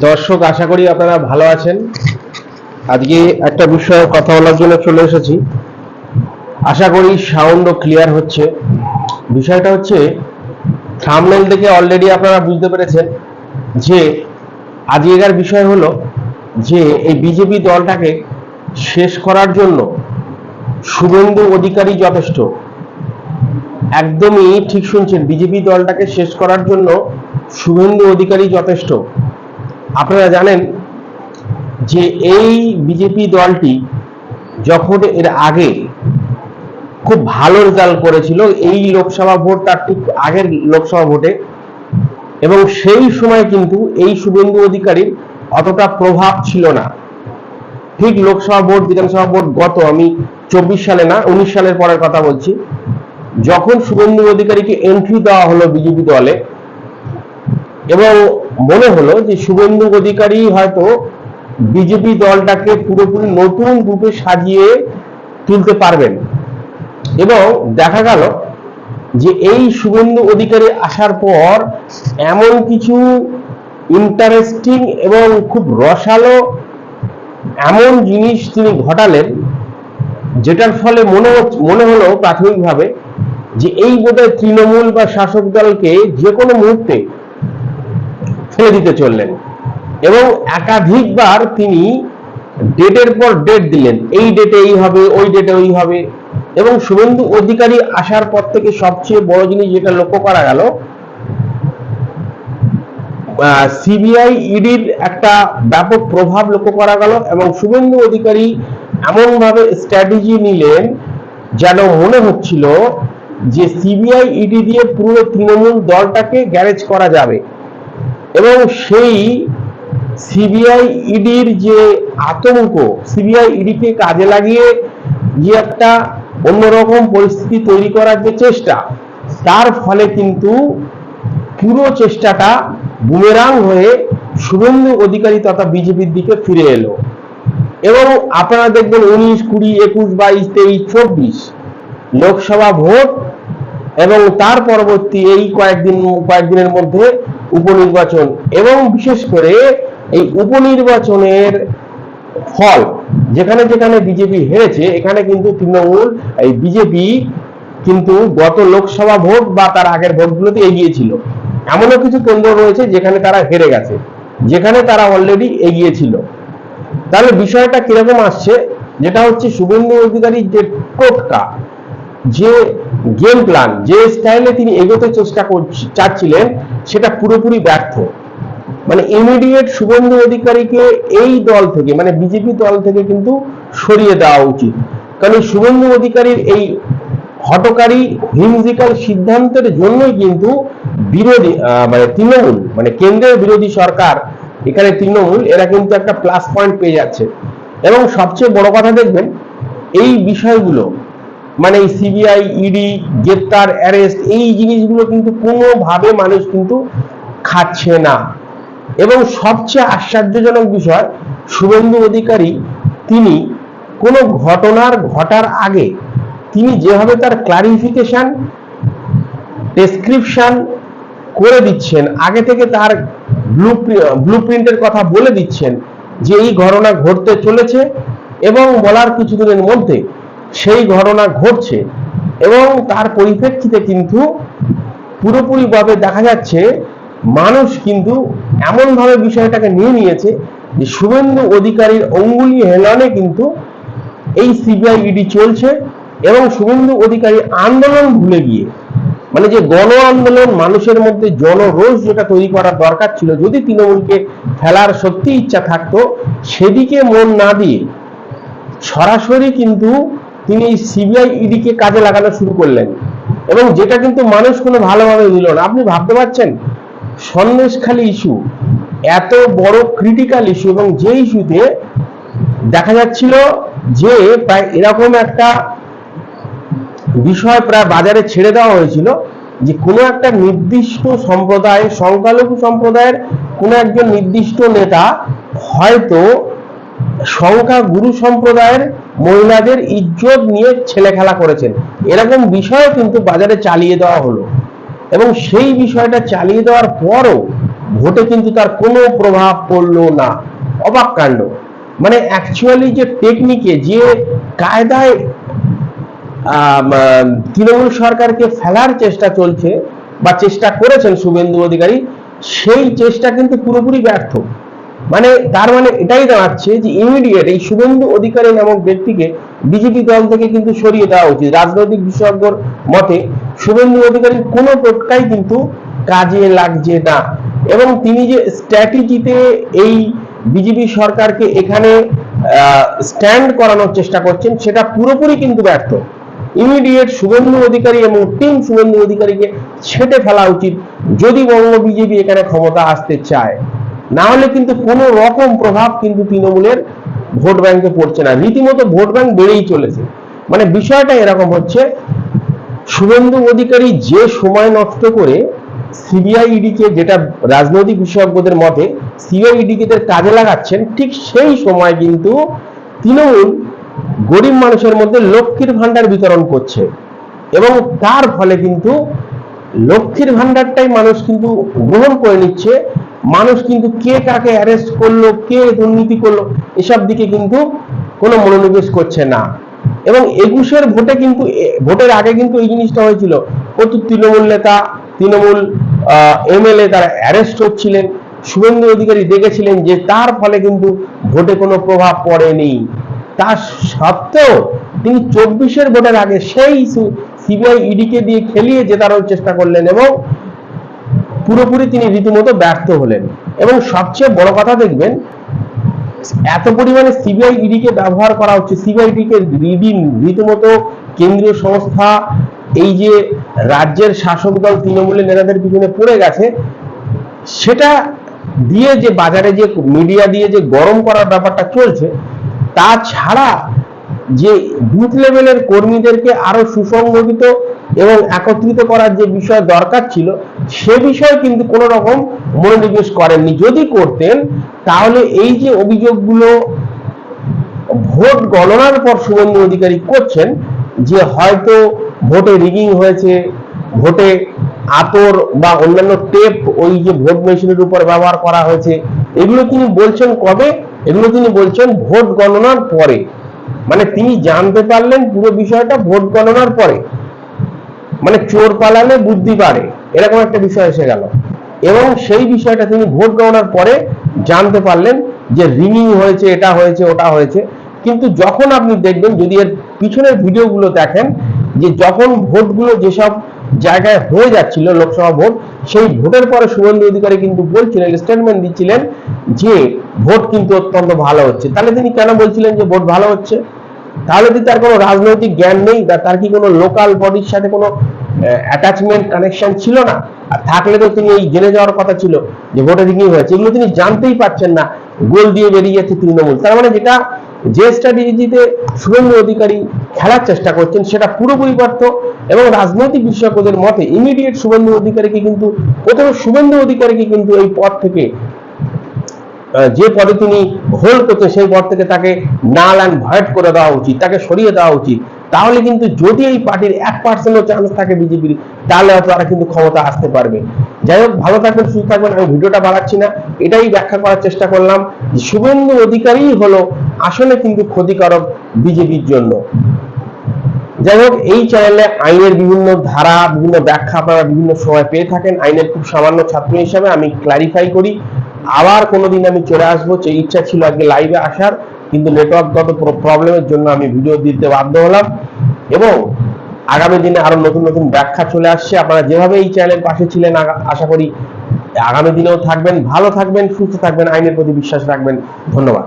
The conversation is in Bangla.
দর্শক, আশা করি আপনারা ভালো আছেন। আজকে একটা বিষয়ে কথা বলার জন্য চলে এসেছি। আশা করি সাউন্ড ক্লিয়ার হচ্ছে। বিষয়টা হচ্ছে, থামনেল থেকে অলরেডি আপনারা বুঝতে পেরেছেন যে আজকের বিষয় হলো যে, এই বিজেপি দলটাকে শেষ করার জন্য শুভেন্দু অধিকারী যথেষ্ট। একদমই ঠিক শুনছেন, বিজেপি দলটাকে শেষ করার জন্য শুভেন্দু অধিকারী যথেষ্ট। আপনারা জানেন যে এই বিজেপি দলটি যখন এর আগে খুব ভালো রেজাল্ট করেছিল, এই লোকসভা ভোট তার ঠিক আগের লোকসভা ভোটে, এবং সেই সময় কিন্তু এই শুভেন্দু অধিকারীর অতটা প্রভাব ছিল না। ঠিক লোকসভা ভোট, বিধানসভা ভোট গত, আমি চব্বিশ সালে না, উনিশ সালের পরের কথা বলছি, যখন শুভেন্দু অধিকারীকে এন্ট্রি দেওয়া হলো বিজেপি দলে, এবং মনে হলো যে শুভেন্দু অধিকারী হয়তো বিজেপি দলটাকে পুরোপুরি নতুন রূপে সাজিয়ে তুলতে পারবেন। এবং দেখা গেল যে এই শুভেন্দু অধিকারী আসার পর এমন কিছু ইন্টারেস্টিং এবং খুব রসালো এমন জিনিস তিনি ঘটালেন, যেটার ফলে মনে মনে হলো প্রাথমিকভাবে যে এই বোধহয় তৃণমূল বা শাসক দলকে যে কোনো মুহূর্তে ফেলে দিতে চললেন। এবং একাধিকবার তিনি ডেটের পর ডেট দিলেন, এই ডেটে এই হবে, ওই ডেটে ওই হবে। এবং শুভেন্দু অধিকারী আসার পর থেকে সবচেয়ে বড় জিনিস যেটা লক্ষ্য করা গেল সিবিআই ইডির একটা ব্যাপক প্রভাব লক্ষ্য করা গেল এবং শুভেন্দু অধিকারী এমনভাবে স্ট্র্যাটেজি নিলেন যেন মনে হচ্ছিল যে সিবিআই ইডি দিয়ে পুরো তৃণমূল দলটাকে গ্যারেজ করা যাবে। এবং সেই সিবিআই ইডির যে আতঙ্ক সিবিআই ইডিকে কাজে লাগিয়ে যে একটা অন্যরকম পরিস্থিতি তৈরি করার যে চেষ্টা, তার ফলে কিন্তু পুরো চেষ্টাটা বুমেরাং হয়ে শুভেন্দু অধিকারী তথা বিজেপির দিকে ফিরে এলো। এবং আপনারা দেখবেন উনিশ, কুড়ি, একুশ, বাইশ, তেইশ, চব্বিশ লোকসভা ভোট এবং তার পরবর্তী এই কয়েকদিন, কয়েকদিনের মধ্যে উপনির্বাচন এবং বিশেষ করে এই উপনির্বাচনের ফল, যেখানে যেখানে বিজেপি হেরেছে, এখানে কিন্তু তৃণমূল, এই বিজেপি কিন্তু গত লোকসভা ভোট বা তার আগের ভোটগুলোতে এগিয়ে ছিল। এমনও কিছু কেন্দ্র রয়েছে যেখানে তারা হেরে গেছে, যেখানে তারা অলরেডি এগিয়ে ছিল। তাহলে বিষয়টা কীরকম আসছে? যেটা হচ্ছে শুভেন্দু অধিকারীর যে টোটকা যে গেম প্ল্যান যে স্টাইলে তিনি এগোতে চেষ্টা চাচ্ছিলেন, সেটা পুরোপুরি ব্যর্থ। মানে ইমিডিয়েট শুভেন্দু অধিকারীকে এই দল থেকে মানে বিজেপি দল থেকে কিন্তু সরিয়ে দেওয়া উচিত। কারণ শুভেন্দু অধিকারীর এই হটকারী হিমজিক্যাল সিদ্ধান্তের জন্যই কিন্তু বিরোধী মানে তৃণমূল মানে কেন্দ্রের বিরোধী সরকার, এখানে তৃণমূল, এরা কিন্তু একটা প্লাস পয়েন্ট পেয়ে যাচ্ছে। এবং সবচেয়ে বড় কথা দেখবেন, এই বিষয়গুলো মানে এই সিবিআই ইডি গ্রেপ্তার অ্যারেস্ট এই জিনিসগুলো কিন্তু কোনোভাবে মানুষ কিন্তু খাচ্ছে না। এবং সবচেয়ে আশ্চর্যজনক বিষয়, শুভেন্দু অধিকারী তিনি কোনো ঘটনার ঘটার আগে তিনি যেভাবে তার ক্লারিফিকেশন ডেসক্রিপশন করে দিচ্ছেন, আগে থেকে তার ব্লু ব্লু প্রিন্টের কথা বলে দিচ্ছেন যে এই ঘটনা ঘটতে চলেছে এবং বলার কিছুদিনের মধ্যে সেই ঘটনা ঘটছে এবং তার পরিপ্রেক্ষিতে কিন্তু পুরোপুরিভাবে দেখা যাচ্ছে মানুষ কিন্তু এমনভাবে বিষয়টাকে নিয়ে নিয়েছে যে শুভেন্দু অধিকারীর অঙ্গুলি হেলনে কিন্তু এই সিবিআই ইডি চলছে এবং শুভেন্দু অধিকারী আন্দোলন ভুলে গিয়ে মানে যে গণ আন্দোলন মানুষের মধ্যে জনরোষ যেটা তৈরি করার দরকার ছিল, যদি তৃণমূলকে ফেলার সত্যি ইচ্ছা থাকতো, সেদিকে মন না দিয়ে সরাসরি কিন্তু তিনি সিবিআই ইডিকে কাজে লাগানো শুরু করলেন। এবং যেটা কিন্তু মানুষ কোনো ভালোভাবে নিল না। আপনি ভাবতে পারছেন? সন্দেশখালী ইস্যু এত বড় ক্রিটিক্যাল ইস্যু এবং যে ইস্যুতে দেখা যাচ্ছিল যে প্রায় এরকম একটা বিষয় প্রায় বাজারে ছেড়ে দেওয়া হয়েছিল যে কোনো একটা নির্দিষ্ট সম্প্রদায় সংখ্যালঘু সম্প্রদায়ের কোনো একজন নির্দিষ্ট নেতা হয়তো সংখ্যা গুরু সম্প্রদায়ের মহিলাদের ইজ্জত নিয়ে ছেলে খেলা করেছেন। এরকম বিষয় কিন্তু বাজারে চালিয়ে দেওয়া হলো। এবং সেই বিষয়টা চালিয়ে দেওয়ার পরও ভোটে কিন্তু তার কোনো প্রভাব পড়ল না। অবাক কাণ্ড। মানে অ্যাকচুয়ালি যে টেকনিকে যে কায়দায় তৃণমূল সরকারকে ফেলার চেষ্টা চলছে বা চেষ্টা করেছেন শুভেন্দু অধিকারী, সেই চেষ্টা কিন্তু পুরোপুরি ব্যর্থ। মানে তার মানে এটাই দাঁড়াচ্ছে যে ইমিডিয়েট এই শুভেন্দু অধিকারী নামক ব্যক্তিকে বিজেপি দল থেকে কিন্তু সরিয়ে দেওয়া উচিত। রাজনৈতিক বিশেষজ্ঞর মতে শুভেন্দু অধিকারীর কোনো টোটকাই কিন্তু কাজে লাগছে না। এবং তিনি যে স্ট্র্যাটেজিতে এই বিজেপি সরকারকে এখানে স্ট্যান্ড করানোর চেষ্টা করছেন, সেটা পুরোপুরি কিন্তু ব্যর্থ। ইমিডিয়েট শুভেন্দু অধিকারী এবং টিম শুভেন্দু অধিকারীকে ছেটে ফেলা উচিত যদি বঙ্গ বিজেপি এখানে ক্ষমতা আসতে চায়। না হলে কিন্তু কোনো রকম প্রভাব কিন্তু তৃণমূলের ভোট ব্যাংকে পড়ছে না। রীতিমতো ভোট ব্যাংক বেড়েই চলেছে। মানে বিষয়টা এরকম হচ্ছে, শুভেন্দু অধিকারী যে সময় নষ্ট করে সিবিআই ইডিকে যেটা রাজনৈতিক বিশেষজ্ঞদের মতে সিবিআই ইডিকে কাজে লাগাচ্ছেন, ঠিক সেই সময় কিন্তু তৃণমূল গরিব মানুষের মধ্যে লক্ষ্মীর ভান্ডার বিতরণ করছে। এবং তার ফলে কিন্তু লক্ষ্মীর ভান্ডারটাই মানুষ কিন্তু গ্রহণ করে নিচ্ছে। মানুষ কিন্তু কে কাকে অ্যারেস্ট করল, কে দুর্নীতি করল, এসব দিকে কিন্তু কোনো মনোনিবেশ করছে না। এবং একুশের ভোটে কিন্তু ভোটের আগে কিন্তু এই জিনিসটা হয়েছিল প্রচুর তৃণমূল নেতা, তৃণমূল এমএলএ তারা অ্যারেস্ট হচ্ছিলেন শুভেন্দু অধিকারী দেখেছিলেন যে তার ফলে কিন্তু ভোটে কোনো প্রভাব পড়েনি। তার সত্ত্বেও তিনি চব্বিশের ভোটের আগে সেই সিবিআই ইডিকে দিয়ে খেলিয়ে জেতানোর চেষ্টা করলেন এবং পুরোপুরি তিনি রীতিমতো ব্যর্থ হলেন। এবং সবচেয়ে বড় কথা দেখবেন, এত পরিমাণে সিবিআই ইডিকে ব্যবহার করা হচ্ছে সিবিআই ইডিকে রিডিং রীতিমতো কেন্দ্রীয় সংস্থা, এই যে রাজ্যের শাসক দল তৃণমূলের নেতাদের পিছনে পড়ে গেছে, সেটা দিয়ে যে বাজারে যে মিডিয়া দিয়ে যে গরম করার ব্যাপারটা চলছে তাছাড়া যে বুথ লেভেলের কর্মীদেরকে আরও সুসংগঠিত এবং একত্রিত করার যে বিষয় দরকার ছিল, সে বিষয়ে কিন্তু কোনো রকম মনোনিবেশ করেননি। যদি করতেন, তাহলে এই যে অভিযোগগুলো ভোট গণনার পর শুভেন্দু অধিকারী করছেন, যে হয়তো ভোটে রিগিং হয়েছে, ভোটে আতর বা অন্যান্য টেপ ওই যে ভোট মেশিনের উপর ব্যবহার করা হয়েছে, এগুলো তিনি বলছেন কবে? এগুলো তিনি বলছেন ভোট গণনার পরে। মানে তিনি জানতে পারলেন পুরো বিষয়টা ভোট গণনার পরে। মানে চোর পালালে বুদ্ধি বাড়ে। এরকম একটা বিষয় এসে গেল। এবং সেই বিষয়টা তিনি ভোট গণনার পরে জানতে পারলেন যে রিনিং হয়েছে, এটা হয়েছে, ওটা হয়েছে। কিন্তু যখন আপনি দেখবেন, যদি এর পিছনের ভিডিওগুলো দেখেন, যে যখন ভোটগুলো যেসব জায়গায় হয়ে যাচ্ছিল, লোকসভা ভোট, সেই ভোটের পরে শুভেন্দু অধিকারী কিন্তু বলছিলেন স্টেটমেন্ট দিচ্ছিলেন যে ভোট কিন্তু অত্যন্ত ভালো হচ্ছে। তাহলে তিনি কেন বলছিলেন যে ভোট ভালো হচ্ছে? তাহলে তার কোনো রাজনৈতিক জ্ঞান নেই, বা তার কি কোনো লোকাল বডির সাথে কোনো অ্যাটাচমেন্ট কানেকশন ছিল না। আর থাকলে তো তিনি এই জেনে যাওয়ার কথা ছিল যে ভোটে রিগিং হয়েছে। এগুলো তিনি জানতেই পারছেন না, গোল দিয়ে বেরিয়ে যাচ্ছে তৃণমূল। তার মানে যেটা যে স্ট্র্যাটেজিতে শুভেন্দু অধিকারী খেলার চেষ্টা করছেন, সেটা পুরোপুরি ব্যর্থ এবং রাজনৈতিক বিশেষজ্ঞদের মতে ইমিডিয়েট শুভেন্দু অধিকারীকে কিন্তু প্রথমে শুভেন্দু অধিকারীকে কিন্তু এই পদ থেকে যে পদে তিনি হোল্ড করছে সেই পদ থেকে তাকে নাল অ্যান্ড ভয়েড করে দেওয়া উচিত, তাকে সরিয়ে দেওয়া উচিত। তাহলে কিন্তু যদি এই পার্টির এক পার্সেন্টও চান্স থাকে বিজেপির, তাহলে হয়তো তারা কিন্তু ক্ষমতা আসতে পারবে। যাই হোক, ভালো থাকবেন, সুস্থ থাকবেন, আমি ভিডিওটা বাড়াচ্ছি না। এটাই ব্যাখ্যা করার চেষ্টা করলাম শুভেন্দু অধিকারী হলো আসলে কিন্তু ক্ষতিকারক বিজেপির জন্য। যাই হোক, এই চ্যানেলে আইনের বিভিন্ন ধারা, বিভিন্ন ব্যাখ্যা আপনারা বিভিন্ন সময় পেয়ে থাকেন। আইনের খুব সামান্য ছাত্র হিসাবে আমি ক্লারিফাই করি। আবার কোনোদিন আমি চলে আসব। যে ইচ্ছা ছিল আজকে লাইভে আসার কিন্তু নেটওয়ার্কগত প্রবলেমের জন্য আমি ভিডিও দিতে বাধ্য হলাম এবং আগামী দিনে আরও নতুন নতুন ব্যাখ্যা চলে আসছে। আপনারা যেভাবে এই চ্যানেল পাশে ছিলেন আশা করি আগামী দিনেও থাকবেন। ভালো থাকবেন, সুস্থ থাকবেন। আইনের প্রতি বিশ্বাস রাখবেন। ধন্যবাদ।